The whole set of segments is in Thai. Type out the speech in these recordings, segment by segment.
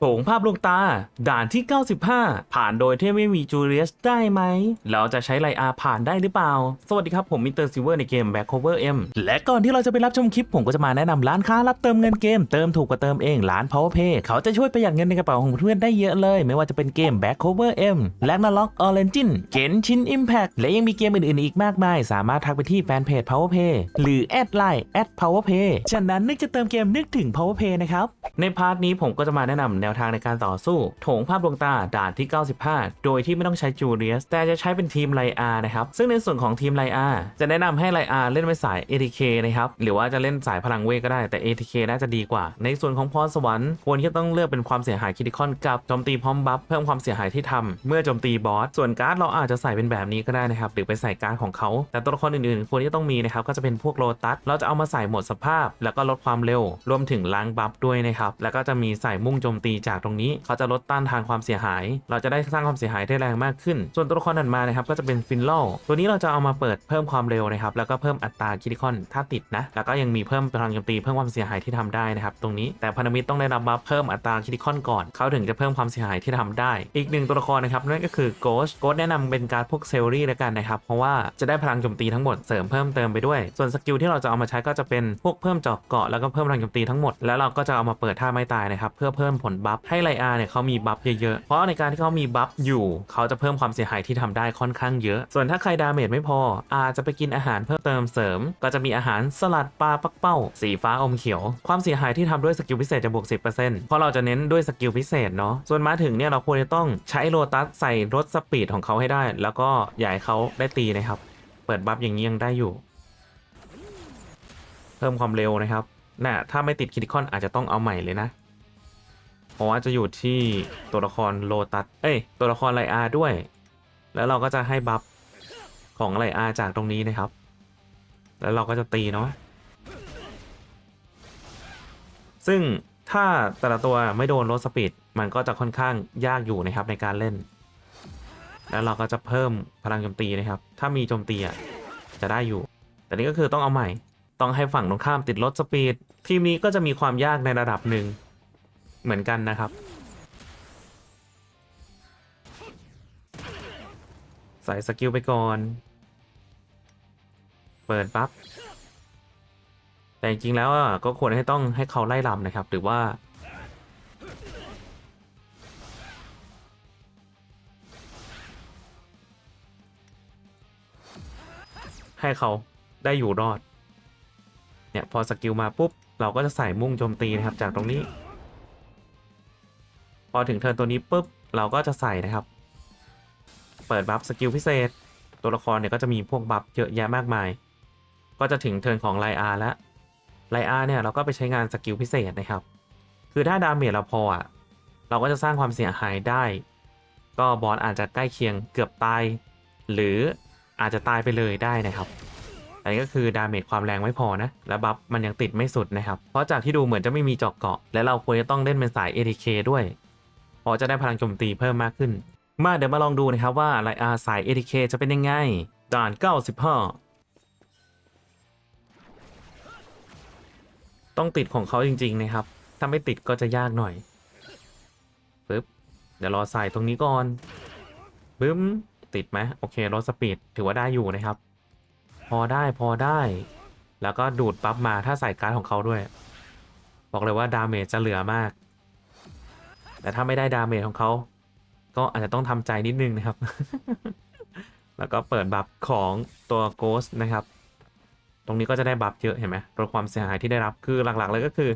โถงภาพลวงตา ด่านที่ 95 ผ่านโดยที่ไม่มีจูเลียสได้ไหม เราจะใช้ไลอาผ่านได้หรือเปล่า สวัสดีครับ ผมมิสเตอร์ซิเวอร์ในเกม Back Cover M และก่อนที่เราจะไปรับชมคลิป ผมก็จะมาแนะนำร้านค้ารับเติมเงินเกม เติมถูกกว่าเติมเอง ร้าน Powerpay เขาจะช่วยประหยัดเงินในกระเป๋าของเพื่อนได้เยอะเลย ไม่ว่าจะเป็นเกม Back Cover M และ n a l o g Origin Genshin Impact และยังมีเกมอื่นๆ อีกมากมาย สามารถทักไปที่แฟนเพจ Powerpay หรือแอดไลน์ @powerpay ฉะนั้นนึกจะเติมเกมนึกถึง Powerpay นะครับในพาร์ทนี้ผมก็จะมาแนะนำนวทางในการต่อสู้ โถงภาพดวงตาด่านที่ 95 โดยที่ไม่ต้องใช้จูเลียส แต่จะใช้เป็นทีมไลอานะครับ ซึ่งในส่วนของทีมไลอาจะแนะนำให้ไลอาเล่นเป็นสาย ATK นะครับ หรือว่าจะเล่นสายพลังเวทก็ได้แต่ ATK น่าจะดีกว่า ในส่วนของพรสวรรค์ควรที่ต้องเลือกเป็นความเสียหายคิติคอนกับโจมตีพร้อมบัฟเพิ่มความเสียหายที่ทำเมื่อโจมตีบอสส่วนการ์ดเราอาจจะใส่เป็นแบบนี้ก็ได้นะครับหรือไปใส่การ์ดของเขา แต่ตัวละครอื่นๆควรที่ต้องมีนะครับก็จะเป็นพวกโลตัสเราจะเอามาใส่หมดสภาพ แล้วก็ลดความเร็ว รวมถึงล้างบัฟด้วยนะครับแล้วก็จะมีใส่มุ่งโจมตีจากตรงนี้เขาจะลดต้านทานความเสียหาย เราจะได้สร้างความเสียหายได้แรงมากขึ้น ส่วนตัวละครถัดมานะครับก็จะเป็นฟินลตัวนี้เราจะเอามาเปิดเพิ่มความเร็วนะครับแล้วก็เพิ่มอัตราคิติคอนถ้าติดนะแล้วก็ยังมีเพิ่มพลังโจมตีเพิ่มความเสียหายที่ทำได้นะครับตรงนี้แต่พันธมิตรต้องได้รับบัฟเพิ่มอัตราคิติคอนก่อนเขาถึงจะเพิ่มความเสียหายที่ทำได้ อีกหนึ่งตัวละครนะครับนั่นก็คือโกสโกสแนะนำเป็นการพวกเซลลี่แล้วกันนะครับเพราะว่าจะได้พลังโจมตีทั้งหมดเสริมเพิ่มเติมไปด้วย ส่วนสกิลที่เราจะเอามาใช้ก็จะเป็นพวกเพิ่มจาะเกาะแล้วก็เพิ่มพลังโจมตีทั้งหมดแล้วเราก็จะเอามาเปิดท่าไม่ตายนะครับเพื่อเพิ่มผลบัฟให้ไลอาเนี่ยเขามีบัฟเยอะๆ เพราะในการที่เขามีบัฟอยู่เขาจะเพิ่มความเสียหายที่ทำได้ค่อนข้างเยอะ ส่วนถ้าใครดาเมจไม่พออาจจะไปกินอาหารเพิ่มเติมเสริม ก็จะมีอาหารสลัดปลาปักเป้า สีฟ้าอมเขียว ความเสียหายที่ทำด้วยสกิลพิเศษจะบวก 10%เพราะเราจะเน้นด้วยสกิลพิเศษเนาะ ส่วนมาถึงเนี่ยเราควรจะต้องใช้โลตัสใส่รถสปีดของเขาให้ได้ แล้วก็อย่าให้เขาได้ตีนะครับ เปิดบัฟอย่างนี้ยังได้อยู่ เพิ่มความเร็วนะครับน่ะถ้าไม่ติดคิติคอนอาจจะต้องเอาใหม่เลยนะ เพราะว่าจะอยู่ที่ตัวละครโลตัส เอ้ย ตัวละครไลอาด้วย แล้วเราก็จะให้บัฟของไลอาจากตรงนี้นะครับ แล้วเราก็จะตีเนาะ ซึ่งถ้าแต่ละตัวไม่โดนลดสปีด มันก็จะค่อนข้างยากอยู่นะครับในการเล่น แล้วเราก็จะเพิ่มพลังโจมตีนะครับ ถ้ามีโจมตีอะจะได้อยู่ แต่นี่ก็คือต้องเอาใหม่ ต้องให้ฝั่งตรงข้ามติดลดสปีด ทีมนี้ก็จะมีความยากในระดับหนึ่ง เหมือนกันนะครับ ใส่สกิลไปก่อน เปิดปั๊บ แต่จริงแล้วก็ควรให้ต้องให้เขาไล่ลำนะครับ หรือว่าให้เขาได้อยู่รอด เนี่ย พอสกิลมาปุ๊บ เราก็จะใส่มุ่งโจมตีนะครับจากตรงนี้ อถึงเทิร์นตัวนี้ปุ๊บเราก็จะใส่นะครับ เปิดบัฟสกิลพิเศษ ตัวละครเนี่ยก็จะมีพวกบัฟเยอะแยะมากมาย ก็จะถึงเทิร์นของไลอาแล้วไลอาเนี่ยเราก็ไปใช้งานสกิลพิเศษนะครับ คือถ้าดาเมจเราพออะเราก็จะสร้างความเสียหายได้ ก็บอสอาจจะใกล้เคียงเกือบตาย หรืออาจจะตายไปเลยได้นะครับอันนี้ก็คือดาเมจความแรงไม่พอนะ และบัฟมันยังติดไม่สุดนะครับ เพราะจากที่ดูเหมือนจะไม่มีจาะเกาะ และเราควรจะต้องเล่นเป็นสาย ATK ด้วย ราะจะได้พลังโจมตีเพิ่มมากขึ้น มาเดี๋ยวมาลองดูนะครับว่าไลอาสาย ATK จะเป็นยังไง ด่าน 95 ต้องติดของเขาจริง ๆ นะครับ ถ้าไม่ติดก็จะยากหน่อยปึ๊บเดี๋ยวรอใส่ตรงนี้ก่อนบึ้ม ติดไหมโอเครถสปีดถือว่าได้อยู่นะครับ พอได้พอได้ แล้วก็ดูดปั๊บมาถ้าใส่การ์ดของเขาด้วย บอกเลยว่าดาเมจจะเหลือมาก แต่ถ้าไม่ได้ดาเมจของเขา ก็อาจจะต้องทำใจนิดนึงนะครับ แล้วก็เปิดบัฟของตัวโกสนะครับ ตรงนี้ก็จะได้บัฟเยอะเห็นไหมลดความเสียหายที่ได้รับคือหลักๆเลยก็คือ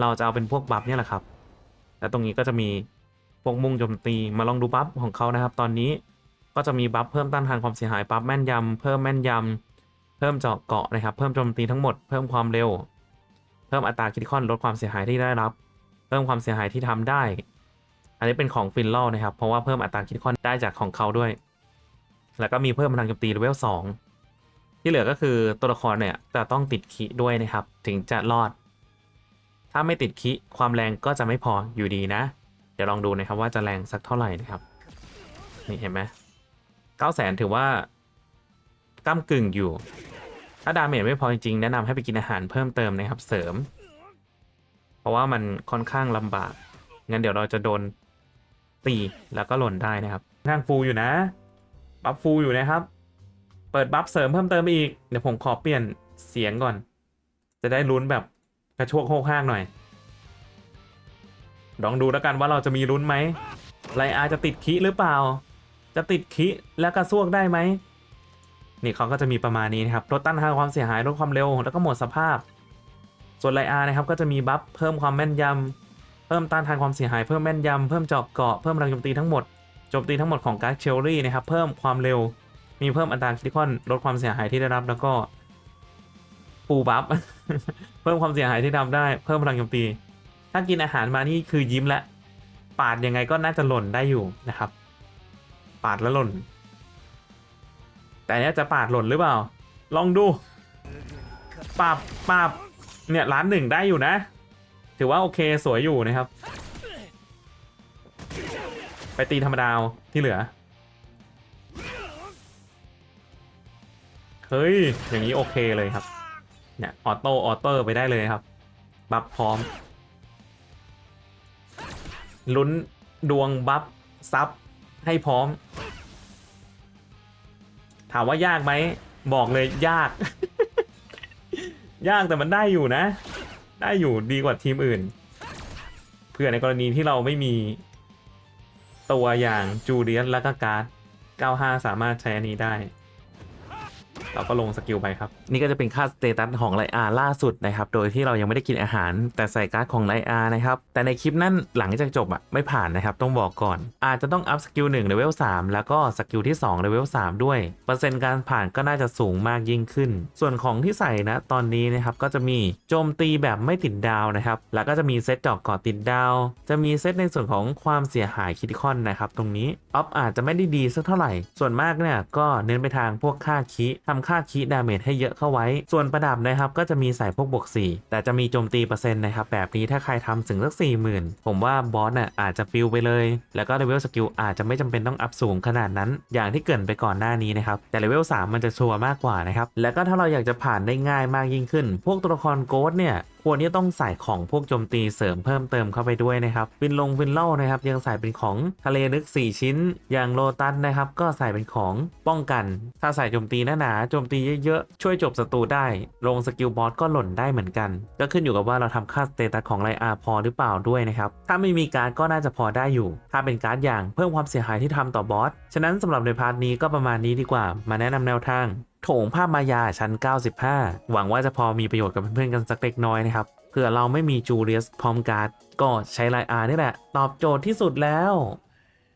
เราจะเอาเป็นพวกบัฟเนี่ยแหละครับ แล้วตรงนี้ก็จะมีพวกมุ่งโจมตีมาลองดูบัฟของเขานะครับ ตอนนี้ก็จะมีบัฟเพิ่มต้านทานความเสียหายบัฟแม่นยำเพิ่มแม่นยำเพิ่มเจาะเกาะนะครับ เพิ่มโจมตีทั้งหมดเพิ่มความเร็ว เพิ่มอัตราคิดคอนลดความเสียหายที่ได้รับ เพิ่มความเสียหายที่ทำได้ อันนี้เป็นของฟินลลนะครับ เพราะว่าเพิ่มอัตราคิดคอนได้จากของเขาด้วย แล้วก็มีเพิ่มพลังโจมตีเลเวลสองที่เหลือก็คือตัวละครเนี่ยจะต้องติดคิด้วยนะครับ ถึงจะรอด ถ้าไม่ติดคิความแรงก็จะไม่พออยู่ดีนะ เดี๋ยวลองดูนะครับว่าจะแรงสักเท่าไหร่นะครับ นี่เห็นไหมเก้าแสนถือว่าก้ากึ่งอยู่ ถ้าดาเมจไม่พอจริงๆแนะนำให้ไปกินอาหารเพิ่มเติมนะครับเสริม เพราะว่ามันค่อนข้างลำบากงั้นเดี๋ยวเราจะโดน ตีแล้วก็หล่นได้นะครับทางฟูอยู่นะบัฟฟูอยู่นะครับ เปิดบัฟเสริมเพิ่มเติมอีก เดี๋ยวผมขอเปลี่ยนเสียงก่อน จะได้ลุ้นแบบกระโชกโคกห้างหน่อย ลองดูแล้วกันว่าเราจะมีลุ้นไหมไลอาจะติดคิหรือเปล่า จะติดคิแล้วกระซวกได้ไหม นี่เขาก็จะมีประมาณนี้นะครับ ลดต้านทานความเสียหายลดความเร็ว แล้วก็หมดสภาพ ส่วนไลอานะครับก็จะมีบัฟเพิ่มความแม่นยำ เพิ่มต้านทานความเสียหายเพิ่มแม่นยำเพิ่มเจาะเกาะเพิ่มพลังโจมตีทั้งหมดโจมตีทั้งหมดของการ์ดเชลลี่นะครับเพิ่มความเร็วมีเพิ่มอัตราคริติคอนลดความเสียหายที่ได้รับแล้วก็ปูบัฟเพิ่มความเสียหายที่ทำได้ เพิ่มพลังโจมตี ถ้ากินอาหารมานี่คือยิ้มแล้วปาดยังไงก็น่าจะหล่นได้อยู่นะครับ ปาดแล้วหล่น แต่เนี้ยจะปาดหล่นหรือเปล่า ลองดูปาบปาบเนี่ยล้านหนึ่งได้อยู่นะ ถือว่าโอเคสวยอยู่นะครับ ไปตีธรรมดาวที่เหลือ เฮ้ย อย่างนี้โอเคเลยครับ เนี่ยออโต้ออโต้ไปได้เลยครับ บัฟพร้อม ลุ้นดวงบัฟซับให้พร้อม ถามว่ายากไหม บอกเลยยาก ยากแต่มันได้อยู่นะ ได้อยู่ดีกว่าทีมอื่น เพื่อในกรณีที่เราไม่มีตัวอย่างจูเลียนและก็การ์ด 95 สามารถใช้อันนี้ได้ เราก็ลงสกิลไปครับ นี่ก็จะเป็นค่าสเตตัสของไลอาล่าสุดนะครับ โดยที่เรายังไม่ได้กินอาหาร แต่ใส่การ์ดของไลอานะครับ แต่ในคลิปนั้นหลังจากจบอะไม่ผ่านนะครับ ต้องบอกก่อน อาจจะต้องอัพสกิล1เลเวล3แล้วก็สกิลที่2เลเวล3ด้วย เปอร์เซ็นต์การผ่านก็น่าจะสูงมากยิ่งขึ้น ส่วนของที่ใส่นะตอนนี้นะครับก็จะมีโจมตีแบบไม่ติดดาวนะครับ แล้วก็จะมีเซตดอกกาะติดดาว จะมีเซตในส่วนของความเสียหายคิติคอนนะครับตรงนี้ออฟอาจจะไม่ได้ดีสักเท่าไหร่ ส่วนมากเนี่ยก็เน้นไปทางพวกค่าคิทำค่าคิดาเมจให้เยอะเข้าไว้ ส่วนประดับนะครับก็จะมีใส่พวกบวก4 แต่จะมีโจมตีเปอร์เซ็นต์นะครับแบบนี้ถ้าใครทำถึงสัก40,000 ผมว่าบอสน่ะอาจจะปิวไปเลย แล้วก็เลเวลสกิลอาจจะไม่จำเป็นต้องอัพสูงขนาดนั้น อย่างที่เกินไปก่อนหน้านี้นะครับแต่เลเวล3มันจะชัวร์มากกว่านะครับแล้วก็ถ้าเราอยากจะผ่านได้ง่ายมากยิ่งขึ้น พวกตัวละครโกดเนี่ย ควรที่ต้องใส่ของพวกโจมตีเสริมเพิ่มเติมเข้าไปด้วยนะครับวินลงวินเล่านะครับยังใส่เป็นของทะเลลึก 4 ชิ้น อย่างโลตัสนะครับก็ใส่เป็นของป้องกัน ถ้าใส่โจมตีหนาๆโจมตีเยอะๆช่วยจบศัตรูได้ ลงสกิลบอสก็หล่นได้เหมือนกัน ก็ขึ้นอยู่กับว่าเราทำค่าสเตตัสของไลอาพอหรือเปล่าด้วยนะครับถ้าไม่มีการ์ดก็น่าจะพอได้อยู่ ถ้าเป็นการ์ดอย่างเพิ่มความเสียหายที่ทำต่อบอสฉะนั้นสำหรับในพาร์ทนี้ก็ประมาณนี้ดีกว่า มาแนะนำแนวทาง โถงภาพมายาชั้น 95 หวังว่าจะพอมีประโยชน์กับเพื่อนๆกันสักเล็กน้อยนะครับเผื่อเราไม่มีจูเลียสพร้อมการ์ดก็ใช้ไลอาร์นี่แหละ ตอบโจทย์ที่สุดแล้ว